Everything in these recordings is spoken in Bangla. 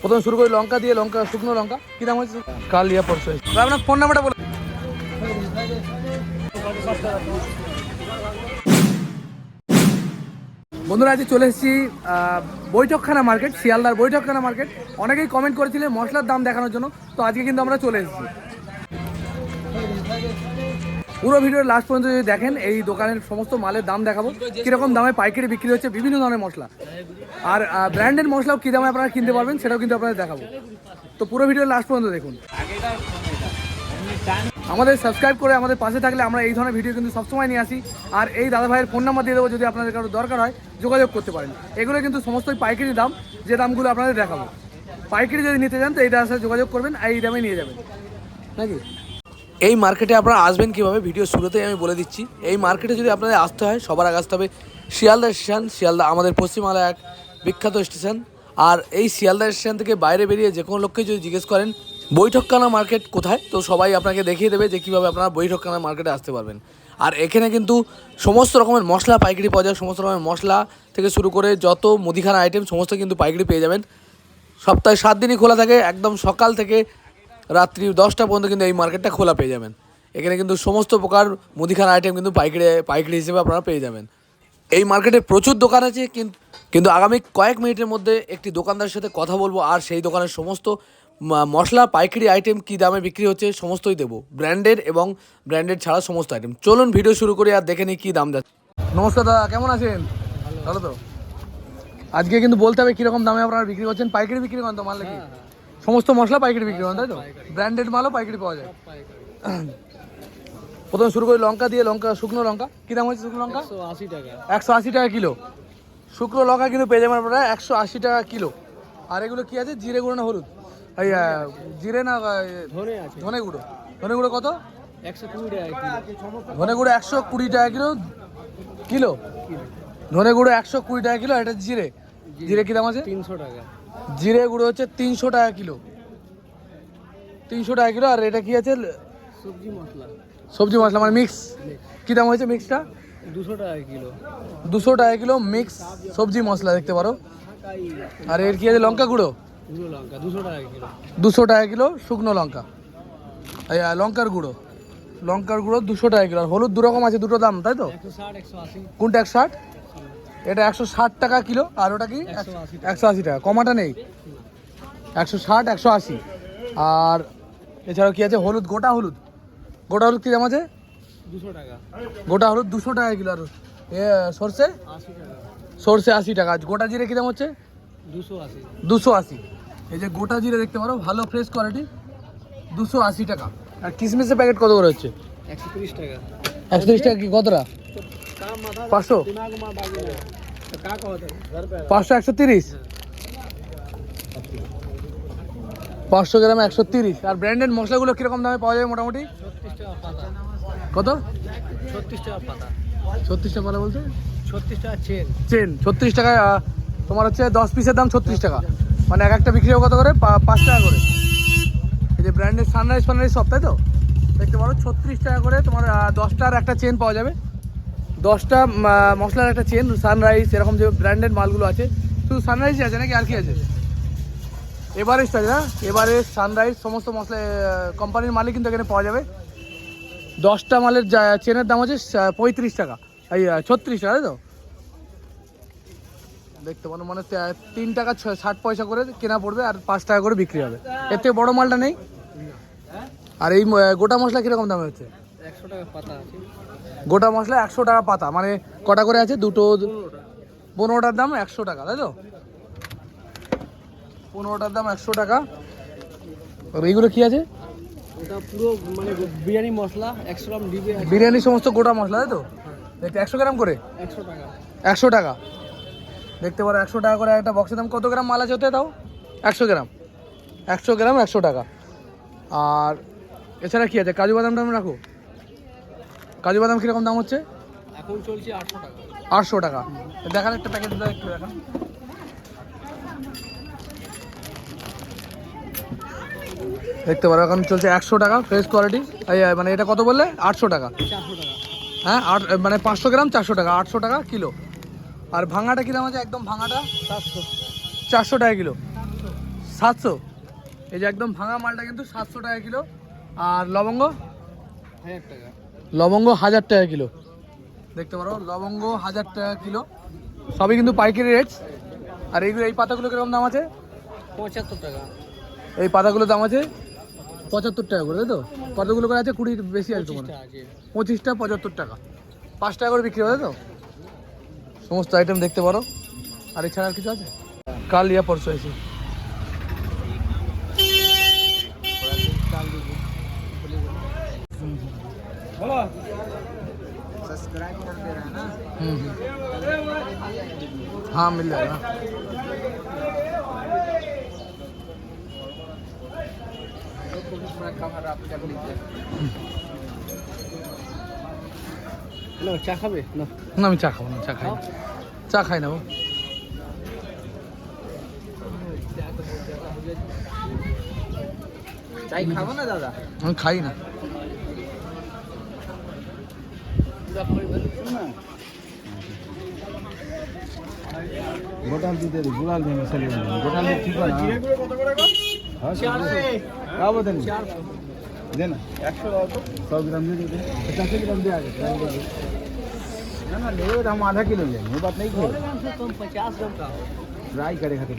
প্রথমে শুরু করি, লঙ্কা দিয়ে লঙ্কা, শুকনো লঙ্কা। কি দাম হচ্ছে কাল ইয়া পরশু। আপনার ফোন নাম্বারটা বলে। বন্ধুরা, আজকে চলে এসেছি বৈঠকখানা মার্কেট শিয়ালদার বৈঠকখানা মার্কেট অনেকেই কমেন্ট করেছিলেন মশলার দাম দেখানোর জন্য। তো আজকে কিন্তু আমরা চলে এসেছি। পুরো ভিডিওর লাস্ট পর্যন্ত যদি দেখেন, এই দোকানের সমস্ত মালের দাম দেখাবো। কীরকম দামে পাইকারি বিক্রি হচ্ছে, বিভিন্ন ধরনের মশলা। আর ব্র্যান্ডেড মশলাও কী দামে আপনারা কিনতে পারবেন, সেটাও কিন্তু আপনাদের দেখাবো। তো পুরো ভিডিওর লাস্ট পর্যন্ত দেখুন। আমাদের সাবস্ক্রাইব করে আমাদের পাশে থাকলে আমরা এই ধরনের ভিডিও কিন্তু সবসময় নিয়ে আসি। আর এই দাদা ভাইয়ের ফোন নাম্বার দিয়ে দেবো, যদি আপনাদের কারও দরকার হয়, যোগাযোগ করতে পারেন। এগুলো কিন্তু সমস্তই পাইকারি দাম, যে দামগুলো আপনাদের দেখাবো। পাইকারি যদি নিতে চান, তো এই দাদার সাথে যোগাযোগ করবেন আর এই দামে নিয়ে যাবেন। নাকি? এই মার্কেটে আপনারা আসবেন কীভাবে? ভিডিও শুরুতেই আমি বলে দিচ্ছি। এই মার্কেটে যদি আপনাদের আসতে হয়, সবার আগে আসতে হবে শিয়ালদা স্টেশন। শিয়ালদা আমাদের পশ্চিমবাংলার এক বিখ্যাত স্টেশন। আর এই শিয়ালদা স্টেশন থেকে বাইরে বেরিয়ে যে কোনো লোককে যদি জিজ্ঞেস করেন, বৈঠকখানা মার্কেট কোথায়? তো সবাই আপনাকে দেখিয়ে দেবে যে কীভাবে আপনারা বৈঠকখানা মার্কেটে আসতে পারবেন। আর এখানে কিন্তু সমস্ত রকমের মশলা, পাইকারি পাওয়া যায়। সমস্ত রকমের মশলা থেকে শুরু করে যত মুদিখানা আইটেম সমস্ত কিন্তু পাইকারি পেয়ে যাবেন। সপ্তাহে সাত দিনই খোলা থাকে। একদম সকাল থেকে রাত্রি দশটা পর্যন্ত কিন্তু এই মার্কেটটা খোলা পেয়ে যাবেন। এখানে কিন্তু সমস্ত প্রকার মুদিখানা আইটেম কিন্তু পাইকারি পাইকারি হিসেবে আপনারা পেয়ে যাবেন। এই মার্কেটে প্রচুর দোকান আছে, কিন- কিন্তু আগামী কয়েক মিনিটের মধ্যে একটি দোকানদারের সাথে কথা বলব, আর সেই দোকানের সমস্ত মশলা, পাইকারি আইটেম কী দামে বিক্রি হচ্ছে সমস্তই দেবো। ব্র্যান্ডেড এবং ব্র্যান্ডেড ছাড়া সমস্ত আইটেম চলুন ভিডিও শুরু করি আর দেখে নিই কী দাম যাচ্ছে। নমস্কার দাদা, কেমন আছেন? ভালো তো? আজকে কিন্তু বলতে হবে কীরকম দামে আপনারা বিক্রি করছেন, পাইকারি বিক্রি করেন তো মাল নাকি? সমস্ত মশলা পাইকারি বিক্রি করেন তাই তো? ব্র্যান্ডেড মালও পাইকারি পাওয়া যায়। প্রথমে শুরু করি লঙ্কা দিয়ে লঙ্কা শুকনো লঙ্কা। কী দাম হচ্ছে শুকনো লঙ্কা? আশি টাকা। একশো আশি টাকা কিলো। শুকনো লঙ্কা কিন্তু পেয়ে যাবেন আপনারা একশো আশি টাকা কিলো। আর এগুলো কি আছে? জিরে গুঁড়ো না হলুদ? এই জিরে না ধনে গুঁড়ো। ধনে গুঁড়ো কত? একশো কুড়ি টাকা ধনে গুঁড়ো একশো কুড়ি টাকা কিলো। কিলো? ধনে গুঁড়ো একশো কুড়ি টাকা কিলো এটা জিরে। জিরে কী দাম আছে? তিনশো টাকা। জিরে গুঁড়ো হচ্ছে তিনশো টাকা কিলো। তিনশো টাকা কিলো আর এটা কি আছে? সবজি মশলা। সবজি মশলা মানে মিক্স কী দাম হয়েছে মিক্সটা দুশো টাকা কিলো। দুশো টাকা কিলো মিক্স সবজি মশলা দেখতে পারো। আর এর কি আছে? লঙ্কা গুঁড়ো? দুশো টাকা কিলো। দুশো টাকা কিলো শুকনো লঙ্কা। লঙ্কার গুঁড়ো। লঙ্কার গুঁড়ো দুশো টাকা কিলো। আর হলুদ দু রকম আছে দুটো দাম তাই তো? ষাট একশো আশি। কোনটা একশো ষাট? এটা একশো ষাট টাকা কিলো আর ওটা কি? একশো আশি টাকা। কমাটা নেই। একশো ষাট একশো আশি। আর এছাড়াও কী আছে? হলুদ গোটা হলুদ। গোটা হলুদ কী দাম আছে? দুশো টাকা। গোটা হলুদ দুশো টাকা কিলো আর এ সর্ষে? সর্ষে আশি টাকা। গোটা জিরে কী দাম হচ্ছে? দুশো আশি। দুশো আশি। এই যে গোটা জিরে দেখতে পারো ভালো ফ্রেশ কোয়ালিটি দুশো আশি টাকা। আর কিশমিশের প্যাকেট কত করে হচ্ছে? একশো তিরিশ টাকা। একশো তিরিশ টাকা কি? কতটা? পাঁচশো? পাঁচশো একশো তিরিশ। পাঁচশো গ্রাম একশো তিরিশ। আর ব্র্যান্ডেড মশলাগুলো কীরকম দামে পাওয়া যাবে মোটামুটি? কত? ছত্রিশ টাকা পাতা বলতে? চেন। চেন ছত্রিশ টাকা তোমার হচ্ছে দশ পিসের দাম ছত্রিশ টাকা। মানে এক একটা বিক্রি কত করে? পাঁচ টাকা করে। এই যে ব্র্যান্ডেড সানরাইজ ফানরাইজ সব, তাই তো? দেখতে পারো, ছত্রিশ টাকা করে তোমার দশটার একটা চেন পাওয়া যাবে। দশটা মশলার একটা চেন সানরাইজ এরকম যে ব্র্যান্ডেড মালগুলো আছে। শুধু সানরাইজ আছে নাকি আর কি আছে? এভারেস্ট আছে না? এভারেস্ট সানরাইজ সমস্ত মশলা কোম্পানির মালই কিন্তু এখানে পাওয়া যাবে। দশটা মালের চেনের দাম হচ্ছে পঁয়ত্রিশ টাকা। এই ছত্রিশ টাকা, তাই তো? দেখতে পারো মানে তিন টাকা ষাট পয়সা করে কেনা পড়বে আর পাঁচ টাকা করে বিক্রি হবে। এর থেকে বড় মালটা নেই? আর এই গোটা মশলা কীরকম দামে হচ্ছে? একশো টাকা পাতা আছে। গোটা মশলা একশো টাকা পাতা। মানে কটা করে আছে? দুটো পনেরোটার দাম একশো টাকা তাই তো? পনেরোটার দাম একশো টাকা। এইগুলো কি আছে? পুরো মানে বিরিয়ানি মশলা একশো গ্রাম বিরিয়ানি সমস্ত গোটা মশলা তাই তো? দেখতে একশো গ্রাম করে? একশো টাকা। একশো টাকা। দেখতে পারো একশো টাকা করে একটা বক্সের দাম। কত গ্রাম মাল আছে ওতে তাও? একশো গ্রাম। একশো গ্রাম একশো টাকা। আর এছাড়া কি আছে? কাজু বাদাম টাম রাখো? কাজু বাদাম কীরকম দাম হচ্ছে? এখন চলছে আটশো টাকা। আটশো টাকা। দেখান একটা প্যাকেট একটু দেখান। দেখতে পারো এখন চলছে একশো টাকা ফ্রেশ কোয়ালিটি মানে এটা কত বললে? আটশো টাকা। হ্যাঁ আট মানে পাঁচশো গ্রাম চারশো টাকা আটশো টাকা কিলো। আর ভাঙাটা কী দাম আছে? একদম ভাঙাটা? সাতশো। চারশো টাকা কিলো। সাতশো? এই যে একদম ভাঙা মালটা কিন্তু সাতশো টাকা কিলো। আর লবঙ্গ? হাজার টাকা। লবঙ্গ হাজার টাকা কিলো। দেখতে পারো লবঙ্গ হাজার টাকা কিলো। সবই কিন্তু পাইকারি রেট। আর এইগুলো এই পাতাগুলো কীরকম দাম আছে? পঁচাত্তর টাকা। এই পাতাগুলোর দাম আছে পঁচাত্তর টাকা করে তাই তো? কতগুলো করে আছে? কুড়ি বেশি আছে তোমার। পঁচিশটা পঁচাত্তর টাকা। পাঁচ টাকা করে বিক্রি হয় তো? সমস্ত আইটেম দেখতে পারো। আর এছাড়া আর কিছু আছে? কাল ইয়া পরশু এসে हाँ मिल जाएगा না চা খাবে না না আমি চা খাবো না চা খাই না। চা খাই না গো। চাই খাবো না দাদা আমি খাই না গোটাল দিতে গুলাল ভেঙে চলে যাবে গোটাল দিয়ে ঠিক হয় না হ্যাঁ খাবো দেন দে না একশো सौ ग्राम दे दे पचास ग्राम दे आगे ना ना ले हम आधा किलो ले वो बात नहीं करो तुम पचास ग्राम का फ्राई करे खातिर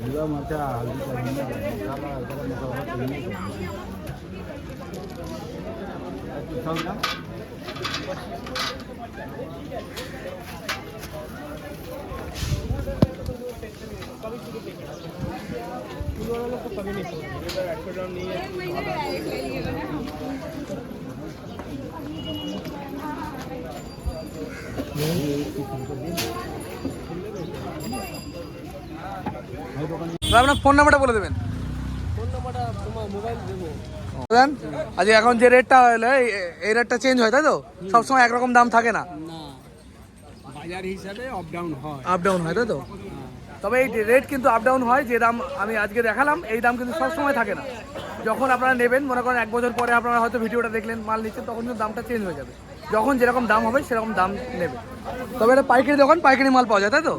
जीरा मरचा हल्दी का मसाला गरम मसाला सब नहीं सौ ग्राम এবার আপনার ফোন নাম্বারটা বলে দেবেন। ফোন নাম্বারটা তোমার মোবাইল দেবো দেন আজকে এখন যে রেটটা হলে এই- রেটটা চেঞ্জ হয় তাই তো? সবসময় একরকম দাম থাকে না। না বাজার হিসাবে আপ ডাউন হয়। আপ ডাউন হয় তাই তো? তবে এই রেট কিন্তু আপ ডাউন হয়, যে দাম আমি আজকে দেখালাম, এই দাম কিন্তু সবসময় থাকে না। যখন আপনারা নেবেন, মনে করেন এক বছর পরে আপনারা হয়তো ভিডিওটা দেখলেন, মাল নিচ্ছেন, তখন কিন্তু দামটা চেঞ্জ হয়ে যাবে। যখন যেরকম দাম হবে, সেরকম দাম নেবে। তবে এটা পাইকারি দোকান, পাইকারি মাল পাওয়া যায়, তাই তো?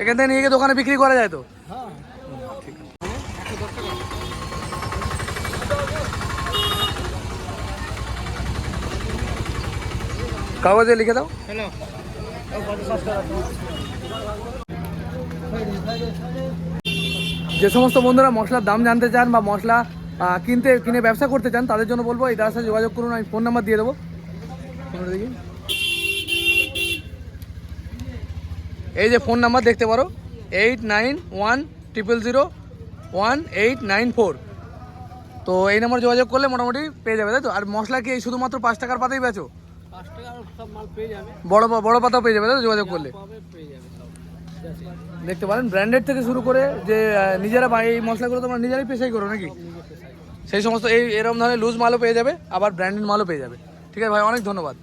এখান থেকে নিয়ে গিয়ে দোকানে বিক্রি করা যায় তো? কাগজে লিখে দাও। হ্যালো যে সমস্ত বন্ধুরা মশলার দাম জানতে চান বা মশলা কিনতে কিনে ব্যবসা করতে চান তাদের জন্য বলব এই দাদার সাথে যোগাযোগ করুন আমি ফোন নাম্বার দিয়ে দেবো। দেখি? এই যে ফোন নাম্বার দেখতে পারো eight nine one triple zero one eight nine four. তো এই নাম্বার যোগাযোগ করলে মোটামুটি পেয়ে যাবে তাই তো? আর মশলা কি এই শুধুমাত্র পাঁচ টাকার পাতাই বেচো? বড় বড় পাতাও পেয়ে যাবে তাই তো? যোগাযোগ করলে। দেখতে পারেন ব্র্যান্ডেড থেকে শুরু করে যে নিজেরা এই মশলাগুলো তোমরা নিজেরাই পেশাই করো নাকি? সেই সমস্ত এই এরকম ধরনের লুজ মালও পেয়ে যাবে, আবার ব্র্যান্ডেড মালও পেয়ে যাবে। ঠিক আছে ভাই, অনেক ধন্যবাদ।